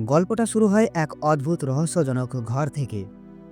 গল্পটা শুরু হয় এক অদ্ভুত রহস্যজনক ঘর থেকে।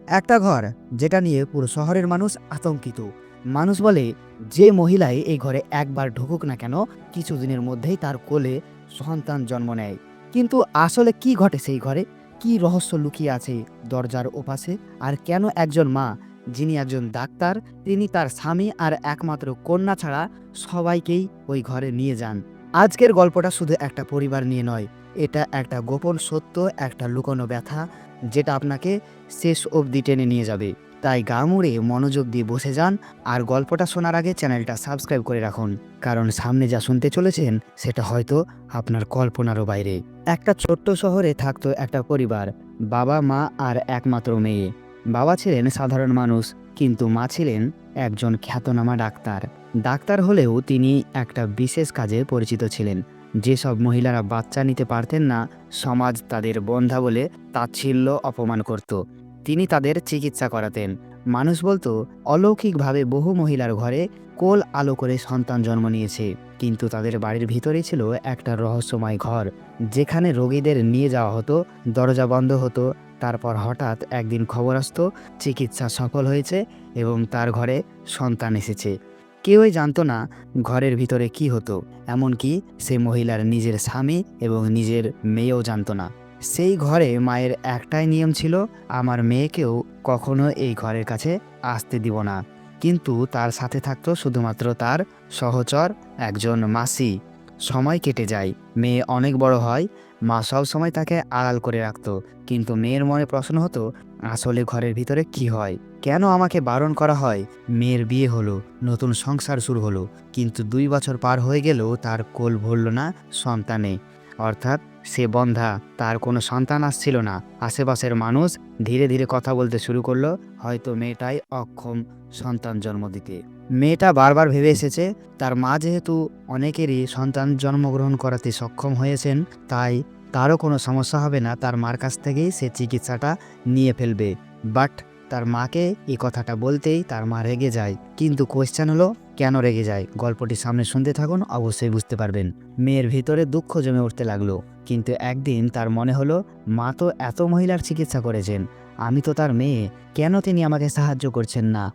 একটা ঘর যেটা নিয়ে পুরো শহরের মানুষ আতঙ্কিত। মানুষ বলে, যে মহিলাই এই ঘরে একবার ঢুকুক না কেন, কিছুদিনের মধ্যেই তার কোলে সন্তান জন্ম নেয়। কিন্তু আসলে কি ঘটে সেই ঘরে? কি রহস্য লুকিয়ে আছে দরজার ওপাশে? আর কেন একজন মা, যিনি একজন ডাক্তার, তিনি তার স্বামী আর একমাত্র কন্যা ছাড়া সবাইকেই ওই ঘরে নিয়ে যান? আজকের গল্পটা শুধু একটা পরিবার নিয়ে নয় এটা একটা গোপন সত্য, একটা লুকোনো ব্যথা, যেটা আপনাকে শেষ অবধি টেনে নিয়ে যাবে। তাই গা মুড়ে মনোযোগ দিয়ে বসে যান আর গল্পটা শোনার আগে চ্যানেলটা সাবস্ক্রাইব করে রাখুন, কারণ সামনে যা শুনতে চলেছেন, সেটা হয়তো আপনার কল্পনারও বাইরে। একটা ছোট্ট শহরে থাকতো একটা পরিবার, বাবা, মা আর একমাত্র মেয়ে। বাবা ছিলেন সাধারণ মানুষ, কিন্তু মা ছিলেন একজন খ্যাতনামা ডাক্তার। ডাক্তার হলেও তিনি একটা বিশেষ কাজে পরিচিত ছিলেন। যেসব মহিলারা বাচ্চা নিতে পারতেন না, সমাজ তাদের বন্ধা বলে তাচ্ছিল্য অপমান করত। তিনি তাদের চিকিৎসা করাতেন। মানুষ বলতো, অলৌকিকভাবে বহু মহিলার ঘরে কোল আলো করে সন্তান জন্ম নিয়েছে। কিন্তু তাদের বাড়ির ভিতরেই ছিল একটা রহস্যময় ঘর, যেখানে রোগীদের নিয়ে যাওয়া হতো, দরজা বন্ধ হতো। তারপর হঠাৎ একদিন খবর আসতো, চিকিৎসা সফল হয়েছে এবং তার ঘরে সন্তান এসেছে। কেউই জানতো না ঘরের ভিতরে কি হতো, এমনকি সে মহিলার নিজের স্বামী এবং নিজের মেয়েও জানতো না। সেই ঘরে মায়ের একটাই নিয়ম ছিল, আমার মেয়েকেও কখনো এই ঘরের কাছে আসতে দিব না। কিন্তু তার সাথে থাকতো শুধুমাত্র তার সহচর একজন মাসি। সময় কেটে যায়, মেয়ে অনেক বড় হয়, মা সব সময় তাকে আড়াল করে রাখতো। কিন্তু মেয়ের মনে প্রশ্ন হতো আসলে ঘরের ভিতরে কি হয়? কেন আমাকে বারণ করা হয়? মেয়ের বিয়ে হলো, নতুন সংসার শুরু হলো, কিন্তু দুই বছর পার হয়ে গেলেও তার কোল ভরল না সন্তানে। অর্থাৎ সে বন্ধা, তার কোনো সন্তান আসছিল না। আশেপাশের মানুষ ধীরে ধীরে কথা বলতে শুরু করল, হয়তো মেয়েটাই অক্ষম সন্তান জন্ম দিতে। মেয়েটা বারবার ভেবে এসেছে, তার মা যেহেতু অনেকেরই সন্তান জন্মগ্রহণ করাতে সক্ষম হয়েছেন, তাই তারও কোনো সমস্যা হবে না, তার মার কাছ থেকেই সে চিকিৎসাটা নিয়ে ফেলবে। বাট তার মাকে এই কথাটা বলতেই তার মা রেগে যায়। কিন্তু কোয়েশ্চেন হলো, কেন রেগে যায়? গল্পটি সামনে শুনতে থাকুন, অবশ্যই বুঝতে পারবেন। মেয়ের ভিতরে দুঃখ জমে উঠতে লাগল। কিন্তু একদিন তার মনে হলো, মা তো এত মহিলার চিকিৎসা করেছেন। আমি তো তার মেয়ে। কেন তিনি আমাকে সাহায্য করছেন না?